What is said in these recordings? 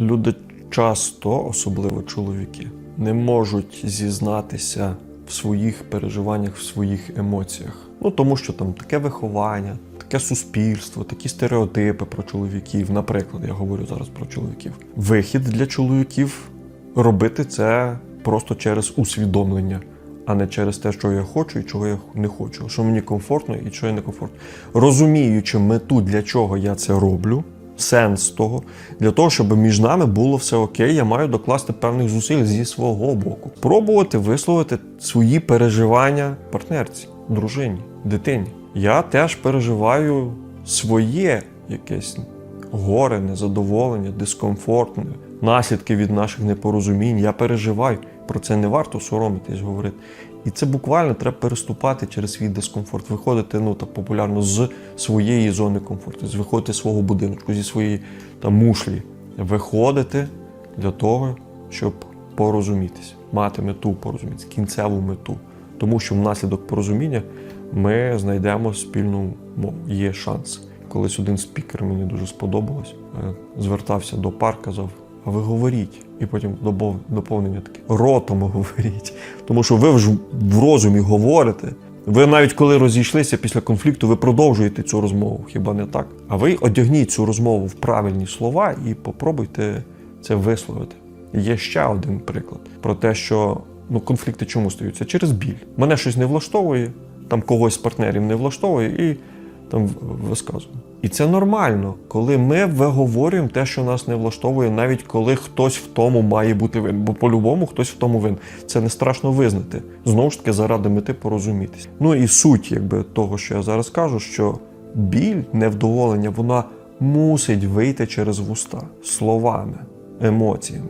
Люди часто, особливо чоловіки, не можуть зізнатися в своїх переживаннях, в своїх емоціях. Ну тому що там таке виховання, таке суспільство, такі стереотипи про чоловіків. Наприклад, я говорю зараз про чоловіків. Вихід для чоловіків робити це просто через усвідомлення, а не через те, що я хочу і чого я не хочу, що мені комфортно і що я не комфортно. Розуміючи мету, для чого я це роблю, сенс того, для того, щоб між нами було все окей, я маю докласти певних зусиль зі свого боку. Пробувати висловити свої переживання партнерці, дружині, дитині. Я теж переживаю своє якесь горе, незадоволення, дискомфорт, наслідки від наших непорозумінь. Я переживаю. Про це не варто соромитись говорити. І це буквально треба переступати через свій дискомфорт, виходити ну так популярно з своєї зони комфорту, з- виходити з свого будинку, зі своєї там мушлі, виходити для того, щоб порозумітися, мати мету порозумітися, кінцеву мету. Тому що внаслідок порозуміння ми знайдемо спільну мову. Є шанс. Колись один спікер мені дуже сподобалось, е, звертався до пар, казав: ви говоріть. І потім доповнення таке: ротом говоріть. Тому що ви ж в розумі говорите. Ви навіть коли розійшлися після конфлікту, ви продовжуєте цю розмову, хіба не так? А ви одягніть цю розмову в правильні слова і попробуйте це висловити. Є ще один приклад про те, що ну, конфлікти чому стаються? Через біль. Мене щось не влаштовує, там когось з партнерів не влаштовує, і там висказуємо. І це нормально, коли ми виговорюємо те, що нас не влаштовує, навіть коли хтось в тому має бути винен. Бо по-любому хтось в тому винен. Це не страшно визнати. Знову ж таки, заради мети порозумітися. Ну і суть, якби того, що я зараз кажу, що біль, невдоволення, вона мусить вийти через вуста словами, емоціями.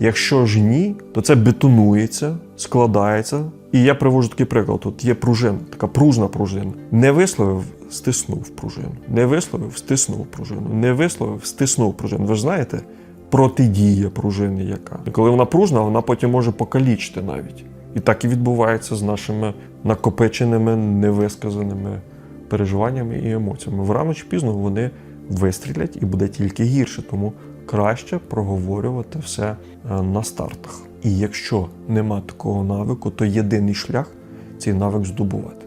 Якщо ж ні, то це бетонується, складається. І я привожу такий приклад: тут є пружина, така пружна пружина. Не висловив, стиснув пружину. Не висловив, стиснув пружину. Не висловив, стиснув пружину. Ви ж знаєте, протидія пружини яка. І коли вона пружна, вона потім може покалічити навіть. І так і відбувається з нашими накопиченими, невисказаними переживаннями і емоціями. Врано чи пізно вони вистрілять і буде тільки гірше. Тому краще проговорювати все е, на стартах. І якщо нема такого навику, то єдиний шлях цей навик здобувати.